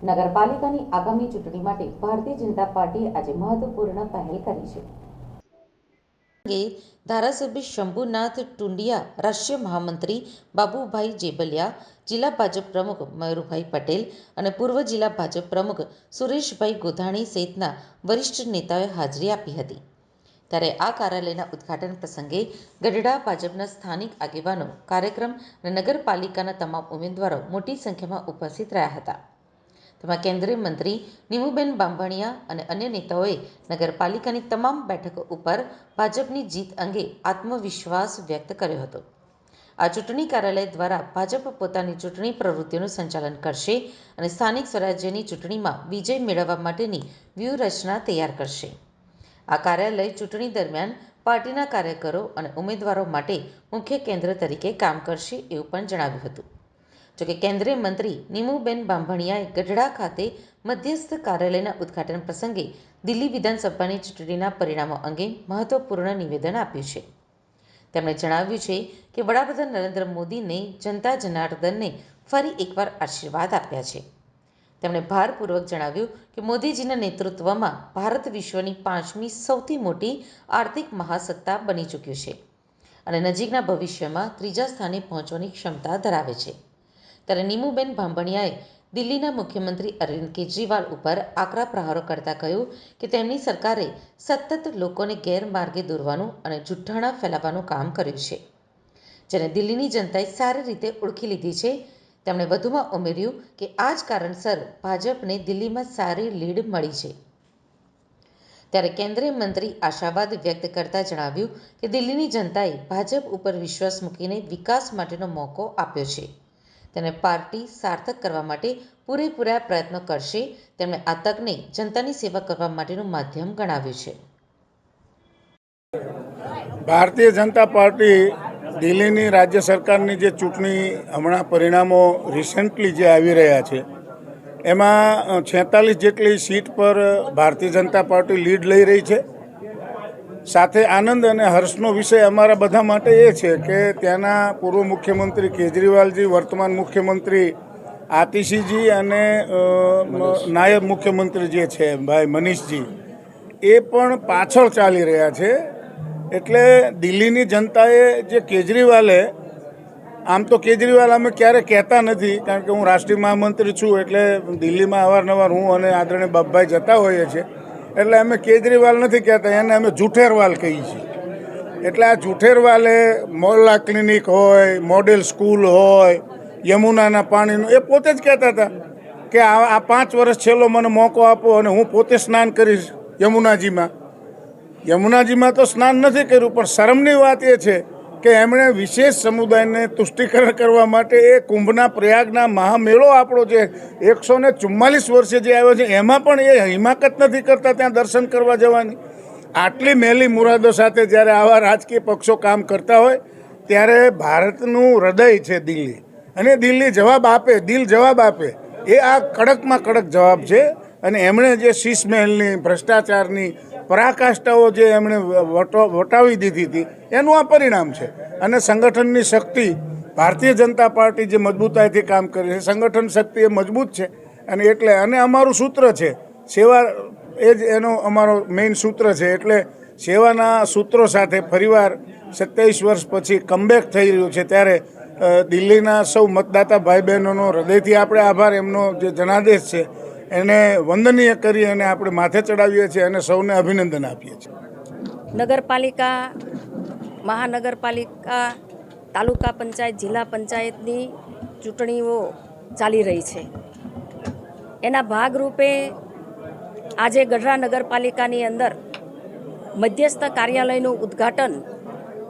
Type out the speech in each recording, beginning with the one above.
નગરપાલિકાની આગામી ચૂંટણી માટે ભારતીય જનતા પાર્ટીએ આજે મહત્વપૂર્ણ પહેલ કરી છે. ધારાસભ્ય શંભુનાથ ટુંડિયા, રાષ્ટ્રીય મહામંત્રી બાબુભાઈ જેબલિયા, જિલ્લા ભાજપ પ્રમુખ મયુરભાઈ પટેલ અને પૂર્વ જિલ્લા ભાજપ પ્રમુખ સુરેશભાઈ ગોધાણી સહિતના વરિષ્ઠ નેતાઓએ હાજરી આપી હતી. ત્યારે આ કાર્યાલયના ઉદ્ઘાટન પ્રસંગે ગઢડા ભાજપના સ્થાનિક આગેવાનો, કાર્યક્રમ અને નગરપાલિકાના તમામ ઉમેદવારો મોટી સંખ્યામાં ઉપસ્થિત રહ્યા હતા. તેમાં કેન્દ્રીય મંત્રી નીમુબેન બાંભણિયા અને અન્ય નેતાઓએ નગરપાલિકાની તમામ બેઠકો ઉપર ભાજપની જીત અંગે આત્મવિશ્વાસ વ્યક્ત કર્યો હતો. આ ચૂંટણી કાર્યાલય દ્વારા ભાજપ પોતાની ચૂંટણી પ્રવૃત્તિઓનું સંચાલન કરશે અને સ્થાનિક સ્વરાજ્યની ચૂંટણીમાં વિજય મેળવવા માટેની વ્યૂહરચના તૈયાર કરશે. આ કાર્યાલય ચૂંટણી દરમિયાન પાર્ટીના કાર્યકરો અને ઉમેદવારો માટે મુખ્ય કેન્દ્ર તરીકે કામ કરશે એવું પણ જણાવ્યું હતું. જોકે કેન્દ્રીય મંત્રી નીમુબેન બાંભણિયાએ ગઢડા ખાતે મધ્યસ્થ કાર્યાલયના ઉદ્ઘાટન પ્રસંગે દિલ્હી વિધાનસભાની ચૂંટણીના પરિણામો અંગે મહત્વપૂર્ણ નિવેદન આપ્યું છે. તેમણે જણાવ્યું છે કે વડાપ્રધાન નરેન્દ્ર મોદીને જનતા જનાર્દનને ફરી એકવાર આશીર્વાદ આપ્યા છે. તેમણે ભારપૂર્વક જણાવ્યું કે મોદીજીના નેતૃત્વમાં ભારત વિશ્વની પાંચમી સૌથી મોટી આર્થિક મહાસત્તા બની ચૂક્યું છે અને નજીકના ભવિષ્યમાં ત્રીજા સ્થાને પહોંચવાની ક્ષમતા ધરાવે છે. ત્યારે નીમુબેન ભાંભણિયાએ દિલ્હીના મુખ્યમંત્રી અરવિંદ કેજરીવાલ ઉપર આકરા પ્રહારો કરતા કહ્યું કે તેમની સરકારે સતત લોકોને ગેરમાર્ગે દોરવાનું અને જુઠ્ઠાણા ફેલાવવાનું કામ કર્યું છે. જેને દિલ્હીની જનતાએ સારી રીતે ઓળખી લીધી છે, તેમણે વધુમાં ઉમેર્યું કે આ જ કારણસર ભાજપને દિલ્હીમાં સારી લીડ મળી છે. ત્યારે કેન્દ્રીય મંત્રી આશાવાદ વ્યક્ત કરતા જણાવ્યું કે દિલ્હીની જનતાએ ભાજપ ઉપર વિશ્વાસ મૂકીને વિકાસ માટેનો મોકો આપ્યો છે. તેને પાર્ટી સાર્થક કરવા માટે પૂરેપૂરા પ્રયત્નો કરશે. તેમણે આ તકને જનતાની સેવા કરવા માટેનું માધ્યમ ગણાવ્યું છે. ભારતીય જનતા પાર્ટી દિલ્હીની રાજ્ય સરકારની જે ચૂંટણી હમણાં પરિણામો રિસેન્ટલી જે આવી રહ્યા છે, એમાં છેતાલીસ જેટલી સીટ પર ભારતીય જનતા પાર્ટી લીડ લઈ રહી છે. સાથે આનંદ અને હર્ષનો વિષય અમારા બધા માટે એ છે કે ત્યાંના પૂર્વ મુખ્યમંત્રી કેજરીવાલજી વર્તમાન મુખ્યમંત્રી આતિશીજી અને નાયબ મુખ્યમંત્રી જે છે ભાઈ મનીષજી એ પણ પાછળ ચાલી રહ્યા છે. એટલે દિલ્હીની જનતાએ જે કેજરીવાલે આમ તો કેજરીવાલ અમે ક્યારે કહેતા નથી કારણ કે હું રાષ્ટ્રીય મહામંત્રી છું એટલે દિલ્હીમાં અવારનવાર હું અને આદરણીય બાપભાઈ જતા હોઈએ છીએ. એટલે અમે કેજરીવાલ નથી કહેતા, એને અમે જુઠેરવાલ કહીએ છીએ. એટલે આ જુઠેરવાલે મોલા ક્લિનિક હોય, મોડેલ સ્કૂલ હોય, યમુનાના પાણીનું, એ પોતે જ કહેતા હતા કે આ આ પાંચ વર્ષ છેલ્લો મને મોકો આપો અને હું પોતે સ્નાન કરીશ યમુનાજીમાં. યમુનાજીમાં તો સ્નાન નથી કર્યું, પણ શરમની વાત એ છે કે એમણે વિશેષ સમુદાયને તુષ્ટિકરણ કરવા માટે એ કુંભના પ્રયાગના મહામેળો આપણો જે એકસો ને ચુમ્માલીસ વર્ષે જે આવ્યો છે, એમાં પણ એ હિમાકત નથી કરતા ત્યાં દર્શન કરવા જવાની. આટલી મેલી મુરાદો સાથે જ્યારે આવા રાજકીય પક્ષો કામ કરતા હોય, ત્યારે ભારતનું હૃદય છે દિલ્હી. અને દિલ્હી જવાબ આપે, દિલ જવાબ આપે. એ આ કડકમાં કડક જવાબ છે. અને એમણે જે શીશ મહેલની ભ્રષ્ટાચારની પરાકાષ્ઠાઓ જે એમણે વટો, વટાવી દીધી હતી, એનું આ પરિણામ છે. અને સંગઠનની શક્તિ, ભારતીય જનતા પાર્ટી જે મજબૂતાઈથી કામ કરે છે, સંગઠન શક્તિ એ મજબૂત છે. અને એટલે, અને અમારું સૂત્ર છે, સેવા, એ જ એનો અમારો મેઇન સૂત્ર છે, એટલે સેવાના સૂત્રો સાથે ફરીવાર સત્યાવીસ વર્ષ પછી કમબેક થઈ રહ્યું છે, ત્યારે દિલ્હીના સૌ મતદાતા ભાઈ બહેનોનો હૃદયથી આપણે આભાર. એમનો જે જનાદેશ છે એને વંદનીય કરી અને આપણે માથે ચડાવીએ છીએ અને સૌને અભિનંદન આપીએ છીએ. નગરપાલિકા, મહાનગરપાલિકા, તાલુકા પંચાયત, જિલ્લા પંચાયતની ચૂંટણીઓ ચાલી રહી છે. એના ભાગરૂપે આજે ગઢડા નગરપાલિકાની અંદર મધ્યસ્થ કાર્યાલયનું ઉદ્ઘાટન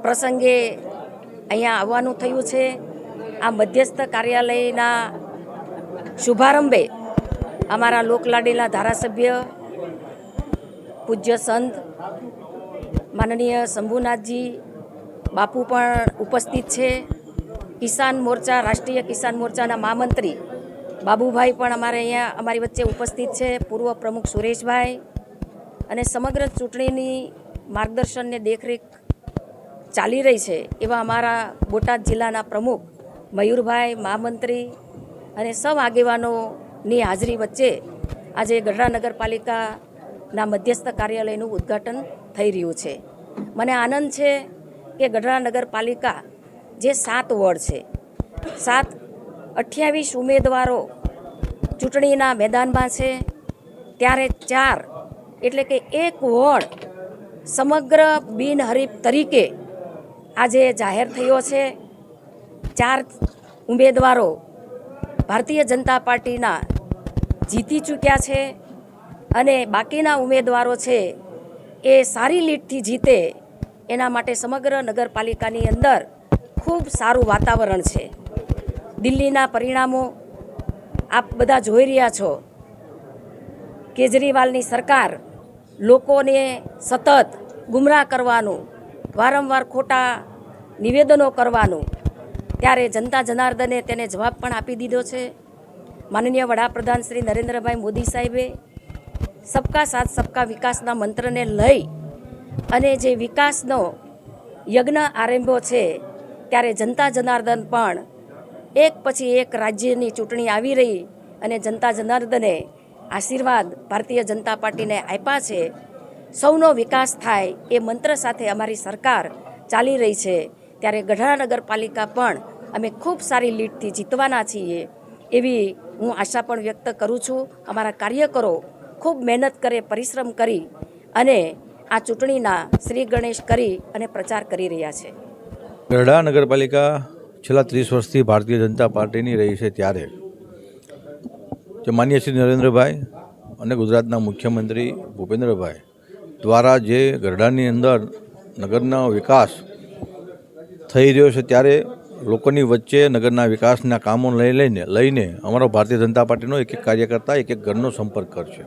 પ્રસંગે અહીંયા આવવાનું થયું છે. આ મધ્યસ્થ કાર્યાલયના શુભારંભે અમારા લોકલાડીલા ધારાસભ્ય પૂજ્ય સંત માનનીય શંભુનાથજી, બાપુ પણ ઉપસ્થિત છે. કિસાન મોરચા, રાષ્ટ્રીય કિસાન મોરચાના મહામંત્રી બાબુભાઈ પણ અમારે અહીંયા અમારી વચ્ચે ઉપસ્થિત છે. પૂર્વ પ્રમુખ સુરેશભાઈ અને સમગ્ર ચૂંટણીની માર્ગદર્શનને દેખરેખ ચાલી રહી છે એવા અમારા બોટાદ જિલ્લાના પ્રમુખ મયુરભાઈ મહામંત્રી અને સૌ આગેવાનો ની હાજરી વચ્ચે આજે ગઢડા નગરપાલિકાના મધ્યસ્થ કાર્યાલયનું ઉદ્ઘાટન થઈ રહ્યું છે. મને આનંદ છે કે ગઢડા નગરપાલિકા જે સાત વોર્ડ છે, સાત અઠ્યાવીસ ઉમેદવારો ચૂંટણીના મેદાનમાં છે, ત્યારે ચાર એટલે કે એક વોર્ડ સમગ્ર બિનહરીફ તરીકે આજે જાહેર થયો છે. ચાર ઉમેદવારો ભારતીય જનતા પાર્ટીના જીતી ચૂક્યા છે અને બાકીના ઉમેદવારો છે એ સારી લીડથી જીતે એના માટે સમગ્ર નગરપાલિકાની અંદર ખૂબ સારું વાતાવરણ છે. દિલ્હીના પરિણામો આપ બધા જોઈ રહ્યા છો. કેજરીવાલની સરકાર લોકોને સતત ગુમરાહ કરવાનું, વારંવાર ખોટા નિવેદનો કરવાનું, ત્યારે જનતા જનાર્દને તેને જવાબ પણ આપી દીધો છે. માનનીય વડાપ્રધાન શ્રી નરેન્દ્રભાઈ મોદી સાહેબે સબકા સાથ, સબકા વિકાસના મંત્રને લઈ અને જે વિકાસનો યજ્ઞ આરંભ્યો છે, ત્યારે જનતા જનાર્દન પણ એક પછી એક રાજ્યની ચૂંટણી આવી રહી અને જનતા જનાર્દને આશીર્વાદ ભારતીય જનતા પાર્ટીને આપ્યા છે. સૌનો વિકાસ થાય એ મંત્ર સાથે અમારી સરકાર ચાલી રહી છે. ત્યારે ગઢડા નગરપાલિકા પણ અમે ખૂબ સારી લીડથી જીતવાના છીએ એવી હું આશા પણ વ્યક્ત કરું છું, અમારા કાર્યકરો ખૂબ મહેનત કરે, પરિશ્રમ કરી અને આ ચૂંટણીના શ્રી ગણેશ કરી અને પ્રચાર કરી રહ્યા છે. ગઢડા નગરપાલિકા છેલ્લા ત્રીસ વર્ષથી ભારતીય જનતા પાર્ટીની રહી છે ત્યારે જે માન્ય શ્રી નરેન્દ્રભાઈ અને ગુજરાતના મુખ્યમંત્રી ભૂપેન્દ્રભાઈ દ્વારા જે ગરડાની અંદર નગરનો વિકાસ થઈ રહ્યો છે ત્યારે લોકોની વચ્ચે નગરના વિકાસના કામો લઈ લઈને લઈને અમારો ભારતીય જનતા પાર્ટીનો એક એક કાર્યકર્તા, એક એક ઘરનો સંપર્ક કરશે.